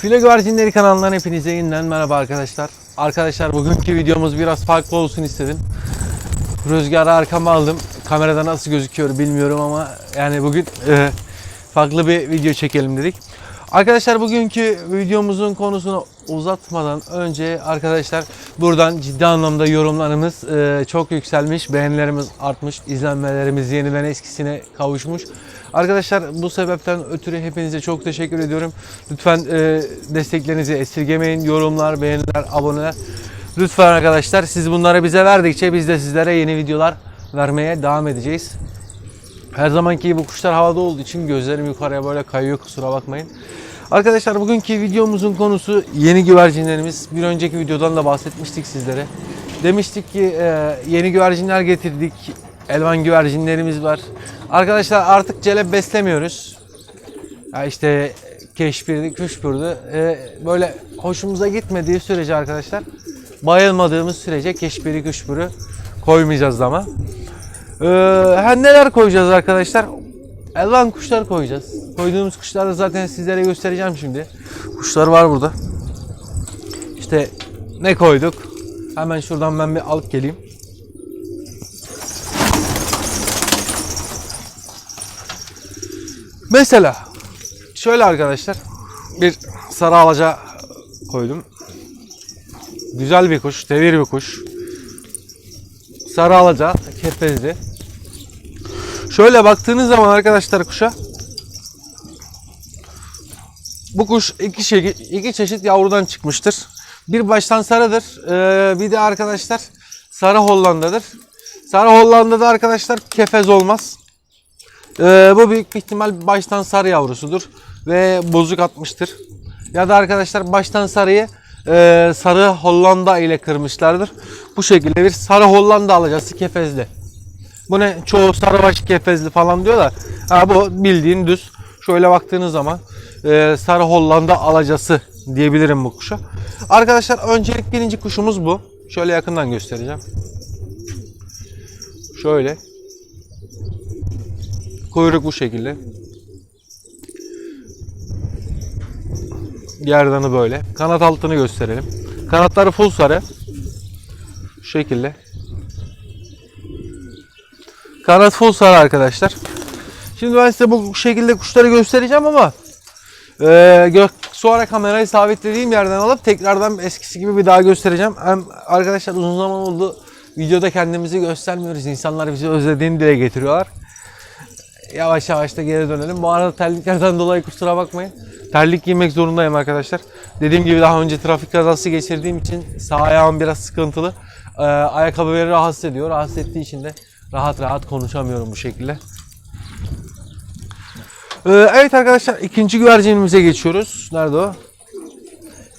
Filo Güvercinleri kanalından hepinize yeniden merhaba arkadaşlar. Arkadaşlar bugünkü videomuz biraz farklı olsun istedim. Rüzgarı arkama aldım. Kamerada nasıl gözüküyor bilmiyorum ama yani bugün e, farklı bir video çekelim dedik. Arkadaşlar bugünkü videomuzun konusunu uzatmadan önce arkadaşlar buradan ciddi anlamda yorumlarımız e, çok yükselmiş, beğenilerimiz artmış, izlenmelerimiz yeniden eskisine kavuşmuş. Arkadaşlar bu sebepten ötürü hepinize çok teşekkür ediyorum. Lütfen e, desteklerinizi esirgemeyin. Yorumlar, beğeniler, aboneler. Lütfen arkadaşlar siz bunları bize verdikçe biz de sizlere yeni videolar vermeye devam edeceğiz. Her zamanki gibi bu kuşlar havada olduğu için gözlerim yukarıya böyle kayıyor kusura bakmayın. Arkadaşlar bugünkü videomuzun konusu yeni güvercinlerimiz. Bir önceki videodan da bahsetmiştik sizlere. Demiştik ki e, yeni güvercinler getirdik. Elvan güvercinlerimiz var. Arkadaşlar artık celep beslemiyoruz. Ya işte keşfirdi, kuşburdu. E, böyle hoşumuza gitmediği sürece arkadaşlar bayılmadığımız sürece keşfiri, kuşburu koymayacağız ama. Ee, neler koyacağız arkadaşlar? Elvan kuşlar koyacağız. Koyduğumuz kuşları zaten sizlere göstereceğim şimdi. Kuşlar var burada. İşte ne koyduk? Hemen şuradan ben bir alıp geleyim. Mesela şöyle arkadaşlar bir sarı alaca koydum. Güzel bir kuş, devir bir kuş. Sarı alaca, kepezli. Şöyle baktığınız zaman arkadaşlar kuşa bu kuş iki, şey, iki çeşit yavrudan çıkmıştır. Bir baştan sarıdır. ee, bir de arkadaşlar sarı Hollanda'dır. Sarı Hollanda'da arkadaşlar kefez olmaz. Ee, bu büyük bir ihtimal baştan sarı yavrusudur ve bozuk atmıştır. Ya da arkadaşlar baştan sarıyı e, sarı Hollanda ile kırmışlardır. Bu şekilde bir sarı Hollanda alacası kefezli. Bu ne? Çoğu sarıbaş kefezli falan diyorlar. Ha, bu bildiğin düz. Şöyle baktığınız zaman e, sarı Hollanda alacası diyebilirim bu kuşa. Arkadaşlar öncelik birinci kuşumuz bu. Şöyle yakından göstereceğim. Şöyle. Kuyruk bu şekilde. Gerdanı böyle. Kanat altını gösterelim. Kanatları full sarı. Şu şekilde. Kanat full sarı arkadaşlar. Şimdi ben size bu şekilde kuşları göstereceğim ama e, gö- sonra kamerayı sabitlediğim yerden alıp tekrardan eskisi gibi bir daha göstereceğim. Hem arkadaşlar uzun zaman oldu videoda kendimizi göstermiyoruz. İnsanlar bizi özlediğini dile getiriyorlar. Yavaş yavaş da geri dönelim. Bu arada terliklerden dolayı kusura bakmayın. Terlik giymek zorundayım arkadaşlar. Dediğim gibi daha önce trafik kazası geçirdiğim için sağ ayağım biraz sıkıntılı. Ee, ayakkabı beni rahatsız ediyor. Rahatsız ettiği için de rahat rahat konuşamıyorum bu şekilde. Ee, evet arkadaşlar ikinci güvercinimize geçiyoruz. Nerede o?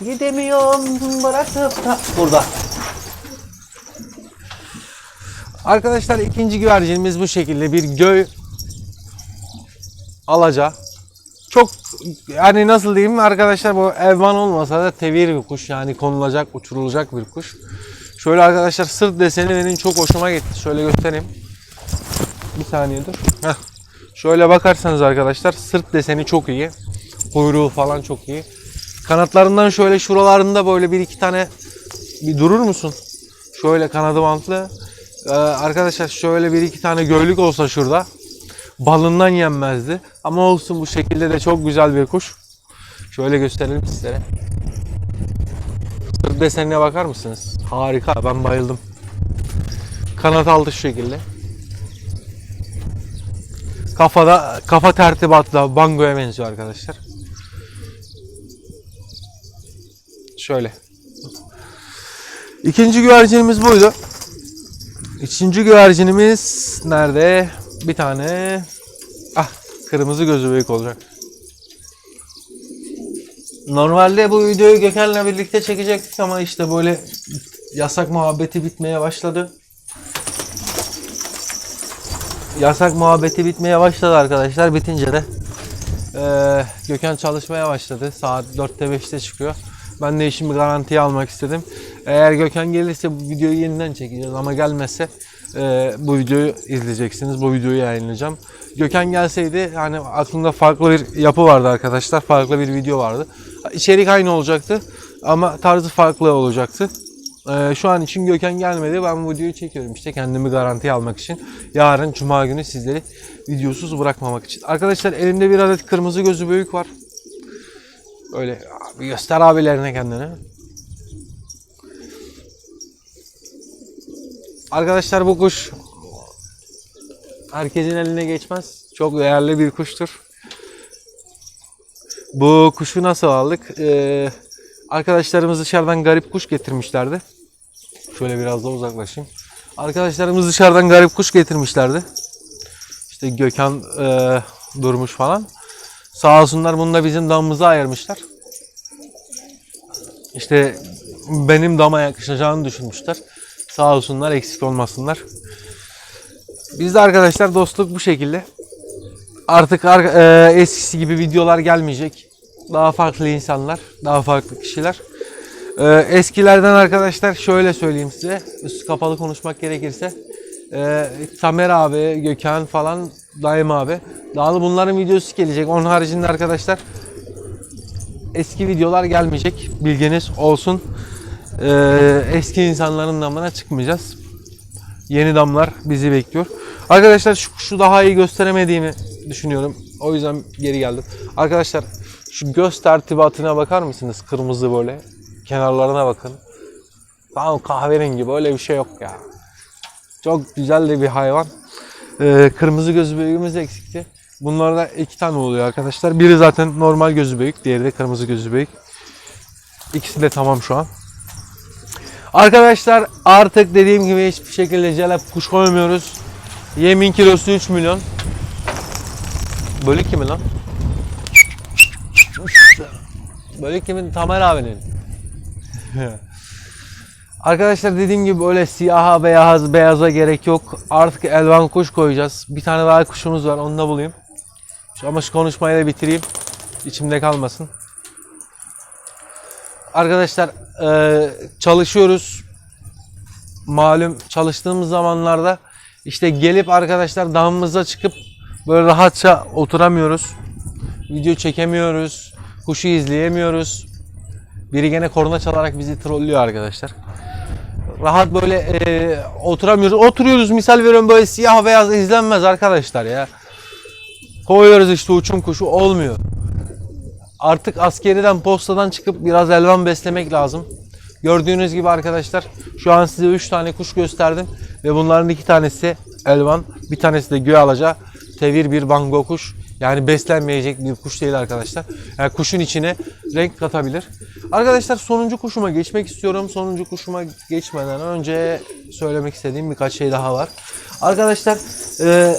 Gidemiyorum bırakıp da burada. Arkadaşlar ikinci güvercinimiz bu şekilde bir göy alaca. Çok yani nasıl diyeyim arkadaşlar bu elvan olmasa da tevir bir kuş yani konulacak uçurulacak bir kuş. Şöyle arkadaşlar sırt deseni benim çok hoşuma gitti. Şöyle göstereyim. Bir saniye dur. Heh. Şöyle bakarsanız arkadaşlar sırt deseni çok iyi. Kuyruğu falan çok iyi. Kanatlarından şöyle şuralarında böyle bir iki tane bir durur musun? Şöyle kanadı bantlı. Ee, arkadaşlar şöyle bir iki tane göğlük olsa şurada balından yenmezdi. Ama olsun bu şekilde de çok güzel bir kuş. Şöyle gösterelim sizlere. Sırt desenine bakar mısınız? Harika ben bayıldım. Kanat altı şu şekilde. Kafada kafa tertibatla bangoya benziyor arkadaşlar. Şöyle. İkinci güvercinimiz buydu. Üçüncü güvercinimiz nerede? Bir tane. Ah kırmızı gözü büyük olacak. Normalde bu videoyu Gökhan'la birlikte çekecektik ama işte böyle yasak muhabbeti bitmeye başladı. Yasak muhabbeti bitmeye başladı arkadaşlar. Bitince de eee Gökhan çalışmaya başladı. Saat 4'te 5'te çıkıyor. Ben de işimi garantiye almak istedim. Eğer Gökhan gelirse bu videoyu yeniden çekeceğiz ama gelmezse eee, bu videoyu izleyeceksiniz. Bu videoyu yayınlayacağım. Gökhan gelseydi hani aklımda farklı bir yapı vardı arkadaşlar. Farklı bir video vardı. içerik aynı olacaktı ama tarzı farklı olacaktı. Ee, şu an için Gökhan gelmedi. Ben bu videoyu çekiyorum işte kendimi garantiye almak için. Yarın Cuma günü sizleri videosuz bırakmamak için. Arkadaşlar elimde bir adet kırmızı gözü büyük var. Öyle abi göster abilerine kendini. Arkadaşlar bu kuş herkesin eline geçmez. Çok değerli bir kuştur. Bu kuşu nasıl aldık? Ee, arkadaşlarımız dışarıdan garip kuş getirmişlerdi. Şöyle biraz da uzaklaşayım. Arkadaşlarımız dışarıdan garip kuş getirmişlerdi. İşte Gökhan e, durmuş falan. Sağ olsunlar bunu da bizim damımıza ayırmışlar. İşte benim dama yakışacağını düşünmüşler. Sağ olsunlar eksik olmasınlar. Biz de arkadaşlar dostluk bu şekilde. Artık ar- e, eskisi gibi videolar gelmeyecek. Daha farklı insanlar, daha farklı kişiler. E, eskilerden arkadaşlar şöyle söyleyeyim size. Üstü kapalı konuşmak gerekirse. E, Tamer abi, Gökhan falan, Daim abi. Daha da bunların videosu gelecek. Onun haricinde arkadaşlar eski videolar gelmeyecek. Bilginiz olsun. E, eski insanların damına çıkmayacağız. Yeni damlar bizi bekliyor. Arkadaşlar şu kuşu daha iyi gösteremediğimi düşünüyorum. O yüzden geri geldim. Arkadaşlar şu göz tertibatına bakar mısınız? Kırmızı böyle. Kenarlarına bakın. Tamam kahverengi böyle bir şey yok ya. Çok güzel de bir hayvan. Ee, kırmızı gözü büyüğümüz eksikti. Bunlarda iki tane oluyor arkadaşlar. Biri zaten normal gözü büyük, diğeri de kırmızı gözü büyük. İkisi de tamam şu an. Arkadaşlar artık dediğim gibi hiçbir şekilde celep kuş koymuyoruz. Yemin kilosu 3 milyon. Bölük kimin lan? Bölük kimin? Tamer abinin. Arkadaşlar dediğim gibi öyle siyaha beyaz beyaza gerek yok. Artık elvan kuş koyacağız. Bir tane daha kuşumuz var onu da bulayım. Şu- Ama konuşmayı da bitireyim. İçimde kalmasın. Arkadaşlar eee, çalışıyoruz. Malum çalıştığımız zamanlarda işte gelip arkadaşlar damımıza çıkıp böyle rahatça oturamıyoruz. Video çekemiyoruz. Kuşu izleyemiyoruz. Biri gene korna çalarak bizi trollüyor arkadaşlar. Rahat böyle eee, oturamıyoruz. Oturuyoruz misal veriyorum böyle siyah beyaz izlenmez arkadaşlar ya. Koyuyoruz işte uçum kuşu olmuyor. Artık askeriden postadan çıkıp biraz elvan beslemek lazım. Gördüğünüz gibi arkadaşlar şu an size 3 tane kuş gösterdim ve bunların iki tanesi elvan, bir tanesi de göğe alaca, tevir bir bango kuş. Yani beslenmeyecek bir kuş değil arkadaşlar. Yani kuşun içine renk katabilir. Arkadaşlar sonuncu kuşuma geçmek istiyorum. Sonuncu kuşuma geçmeden önce söylemek istediğim birkaç şey daha var. Arkadaşlar e,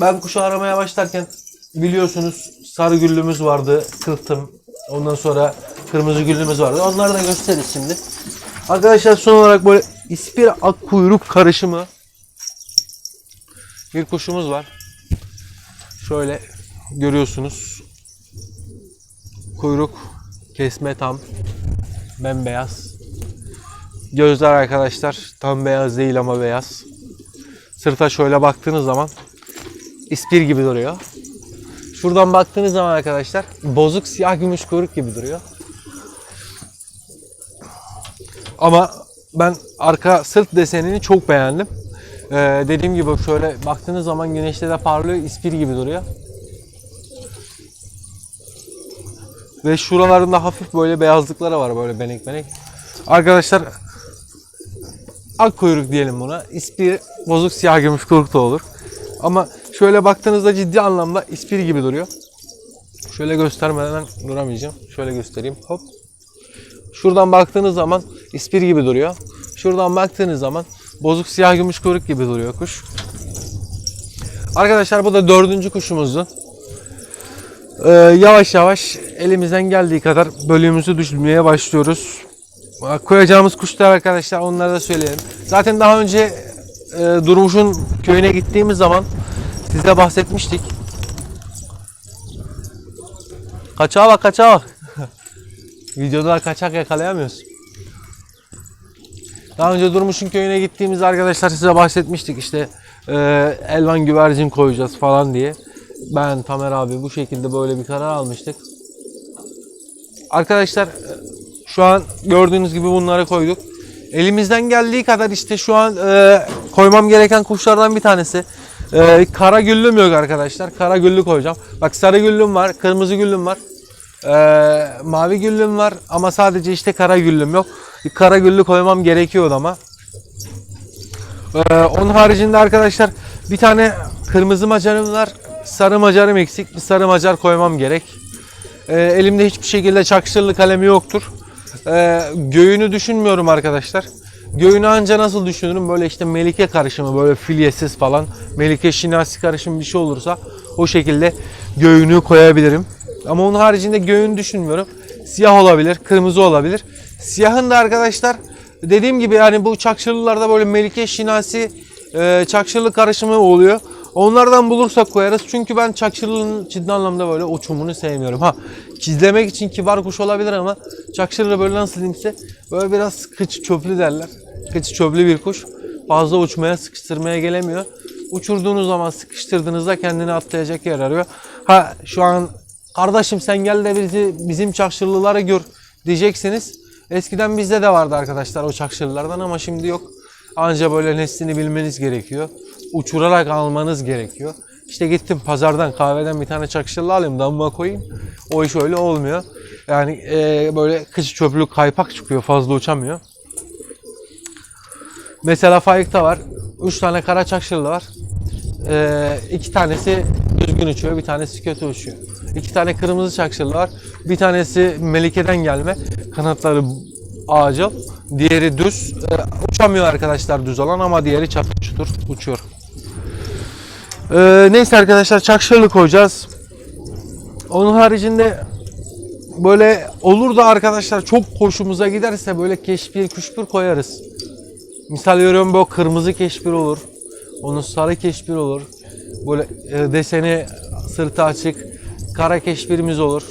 ben kuşu aramaya başlarken biliyorsunuz sarı güllümüz vardı. Kırptım. Ondan sonra kırmızı güllümüz vardı. Onları da gösteririz şimdi. Arkadaşlar son olarak böyle ispir ak kuyruk karışımı bir kuşumuz var. Şöyle görüyorsunuz. Kuyruk kesme tam bembeyaz. Gözler arkadaşlar tam beyaz değil ama beyaz. Sırta şöyle baktığınız zaman ispir gibi duruyor. Şuradan baktığınız zaman arkadaşlar bozuk siyah gümüş kuyruk gibi duruyor. Ama ben arka sırt desenini çok beğendim. Ee, dediğim gibi şöyle baktığınız zaman güneşte de parlıyor, ispir gibi duruyor. Ve şuralarında hafif böyle beyazlıkları var böyle benek benek. Arkadaşlar ak kuyruk diyelim buna. İspir bozuk siyah gümüş kuyruk da olur. Ama şöyle baktığınızda ciddi anlamda ispir gibi duruyor. Şöyle göstermeden duramayacağım. Şöyle göstereyim. Hop. Şuradan baktığınız zaman ispir gibi duruyor. Şuradan baktığınız zaman bozuk siyah gümüş kuyruk gibi duruyor kuş. Arkadaşlar bu da dördüncü kuşumuzdu. Ee, yavaş yavaş elimizden geldiği kadar bölüğümüzü düşürmeye başlıyoruz. Koyacağımız kuşlar arkadaşlar onları da söyleyelim. Zaten daha önce e, Durmuş'un köyüne gittiğimiz zaman size bahsetmiştik. Kaçağa bak kaçağa bak. Videoda kaçak yakalayamıyoruz. Daha önce Durmuş'un köyüne gittiğimiz arkadaşlar size bahsetmiştik işte e, elvan güvercin koyacağız falan diye. Ben Tamer abi bu şekilde böyle bir karar almıştık. arkadaşlar e, şu an gördüğünüz gibi bunları koyduk. Elimizden geldiği kadar işte şu an e, koymam gereken kuşlardan bir tanesi. E, kara güllüm yok arkadaşlar. Kara güllü koyacağım. Bak sarı güllüm var, kırmızı güllüm var. e, mavi güllüm var ama sadece işte kara güllüm yok. Bir kara güllü koymam gerekiyordu ama. Ee, onun haricinde arkadaşlar bir tane kırmızı macarım var. Sarı macarım eksik. Bir sarı macar koymam gerek. Ee, elimde hiçbir şekilde çakışırlı kalemi yoktur. Ee, göğünü düşünmüyorum arkadaşlar. Göğünü anca nasıl düşünürüm? Böyle işte melike karışımı, böyle filyesiz falan. Melike şinasi karışımı bir şey olursa o şekilde göğünü koyabilirim. Ama onun haricinde göğünü düşünmüyorum. Siyah olabilir, kırmızı olabilir. Siyahın da arkadaşlar dediğim gibi yani bu çakşırlılarda böyle melike şinasi e, çakşırlı karışımı oluyor. Onlardan bulursak koyarız. Çünkü ben çakşırlının ciddi anlamda böyle uçumunu sevmiyorum. Ha çizlemek için kibar kuş olabilir ama çakşırlı böyle nasıl diyeyim size böyle biraz kıç çöplü derler. Kıç çöplü bir kuş. Fazla uçmaya sıkıştırmaya gelemiyor. Uçurduğunuz zaman sıkıştırdığınızda kendini atlayacak yer arıyor. Ha şu an kardeşim sen gel de bizi bizim çakşırlıları gör diyeceksiniz. Eskiden bizde de vardı arkadaşlar o çakşırlardan ama şimdi yok. Anca böyle neslini bilmeniz gerekiyor. Uçurarak almanız gerekiyor. İşte gittim pazardan kahveden bir tane çakşırlı alayım damıma koyayım. O iş öyle olmuyor. Yani eee, böyle kıç çöplük kaypak çıkıyor fazla uçamıyor. Mesela Faik'ta var. 3 tane kara çakşırlı var. Ee, iki tanesi düzgün uçuyor, bir tanesi kötü uçuyor. İki tane kırmızı çakşırlı var. Bir tanesi Melike'den gelme. Kanatları ağacıl. Diğeri düz. Ee, uçamıyor arkadaşlar düz olan ama diğeri çatır çutur uçuyor. Ee, neyse arkadaşlar çakşırlı koyacağız. Onun haricinde böyle olur da arkadaşlar çok hoşumuza giderse böyle keşpir kuşpir koyarız. Misal veriyorum bu kırmızı keşpir olur. Onun sarı keşpir olur. Böyle e, deseni sırtı açık kara keşpirimiz olur.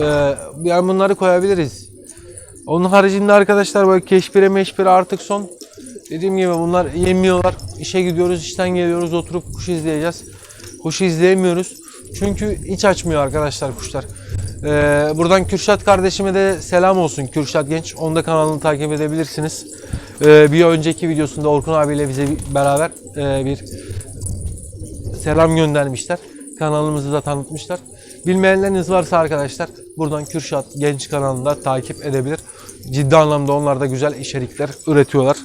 E, yani bunları koyabiliriz. Onun haricinde arkadaşlar böyle keşpire meşpire artık son. Dediğim gibi bunlar yemiyorlar. İşe gidiyoruz, işten geliyoruz, oturup kuş izleyeceğiz. Kuşu izleyemiyoruz. Çünkü hiç açmıyor arkadaşlar kuşlar. Ee, buradan Kürşat kardeşime de selam olsun. Kürşat Genç. Onun da kanalını takip edebilirsiniz. Ee, bir önceki videosunda Orkun abiyle bize beraber e, bir selam göndermişler. Kanalımızı da tanıtmışlar. Bilmeyenleriniz varsa arkadaşlar buradan Kürşat Genç kanalında takip edebilir. Ciddi anlamda onlar da güzel içerikler üretiyorlar.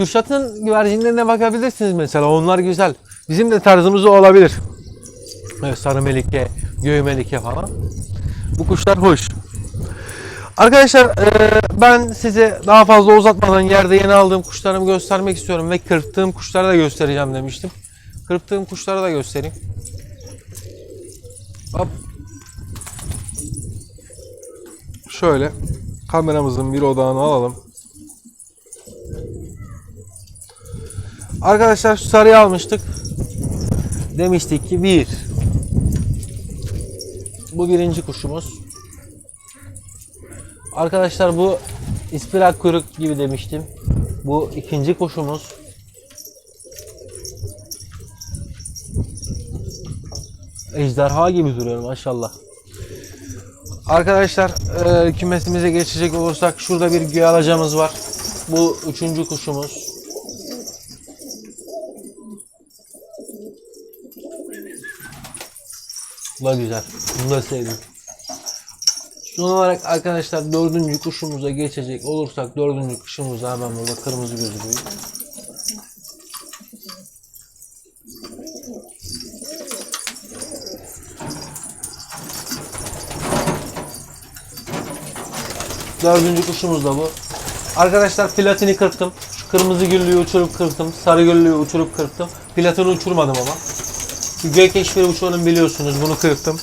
Kürşat'ın güvercinlerine bakabilirsiniz mesela. Onlar güzel. Bizim de tarzımız olabilir. Evet, sarı melike, göğü melike falan. Bu kuşlar hoş. Arkadaşlar e, ben size daha fazla uzatmadan yerde yeni aldığım kuşlarımı göstermek istiyorum ve kırptığım kuşları da göstereceğim demiştim. Kırptığım kuşları da göstereyim. Hop. Şöyle kameramızın bir odağını alalım. Arkadaşlar şu sarıyı almıştık. Demiştik ki bir. Bu birinci kuşumuz. Arkadaşlar bu ispirak kuyruk gibi demiştim. Bu ikinci kuşumuz. Ejderha gibi duruyor maşallah. Arkadaşlar e, kümesimize geçecek olursak şurada bir güyalacamız var. Bu üçüncü kuşumuz. Bu da güzel. Bunu sevdim. Son olarak arkadaşlar dördüncü kuşumuza geçecek olursak dördüncü kuşumuzda hemen burada kırmızı gözüküyor. Dördüncü kuşumuz da bu. Arkadaşlar platini kırptım. Şu kırmızı güllüyü uçurup kırptım. Sarı güllüyü uçurup kırptım. Platini uçurmadım ama. Gök eşveri uçuyorum biliyorsunuz. Bunu kırptım.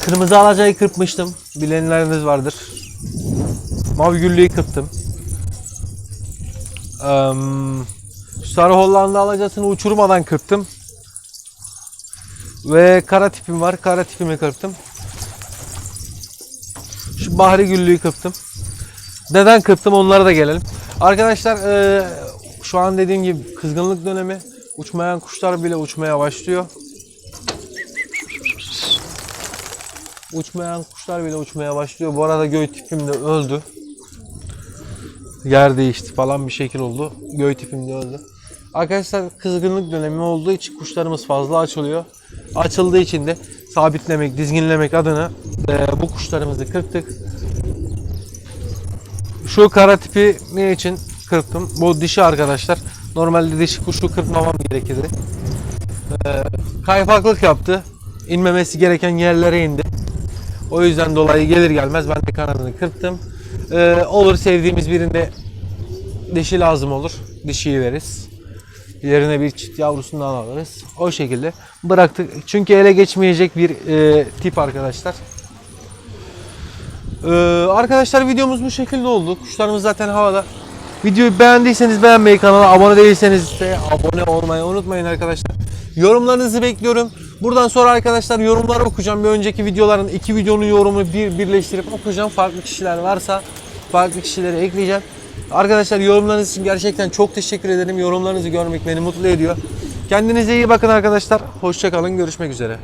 Kırmızı alacayı kırpmıştım. Bilenleriniz vardır. Mavi güllüyü kırptım. Eee, sarı Hollanda alacasını uçurmadan kırptım. Ve kara tipim var. Kara tipimi kırptım. Şu bahri güllüyü kırptım. Neden kırptım onlara da gelelim. Arkadaşlar eee, şu an dediğim gibi kızgınlık dönemi. Uçmayan kuşlar bile uçmaya başlıyor. Uçmayan kuşlar bile uçmaya başlıyor. Bu arada göğü tipim de öldü. Yer değişti falan bir şekil oldu. Göğü tipim de öldü. Arkadaşlar kızgınlık dönemi olduğu için kuşlarımız fazla açılıyor. Açıldığı için de sabitlemek, dizginlemek adına e, bu kuşlarımızı kırptık. Şu kara tipi ne için kırptım? Bu dişi arkadaşlar. Normalde dişi kuşu kırpmamam gerekirdi. Ee, kaypaklık yaptı. İnmemesi gereken yerlere indi. O yüzden dolayı gelir gelmez ben de kanadını kırptım. Ee, olur sevdiğimiz birinde dişi lazım olur. Dişiyi veririz. Yerine bir çift yavrusundan alırız. O şekilde bıraktık. Çünkü ele geçmeyecek bir e, tip arkadaşlar. Ee, arkadaşlar videomuz bu şekilde oldu. Kuşlarımız zaten havada. Videoyu beğendiyseniz beğenmeyi, kanala abone değilseniz de abone olmayı unutmayın arkadaşlar. Yorumlarınızı bekliyorum. Buradan sonra arkadaşlar yorumları okuyacağım. Bir önceki videoların iki videonun yorumunu bir birleştirip okuyacağım. Farklı kişiler varsa farklı kişileri ekleyeceğim. Arkadaşlar yorumlarınız için gerçekten çok teşekkür ederim. Yorumlarınızı görmek beni mutlu ediyor. Kendinize iyi bakın arkadaşlar. Hoşçakalın. Görüşmek üzere.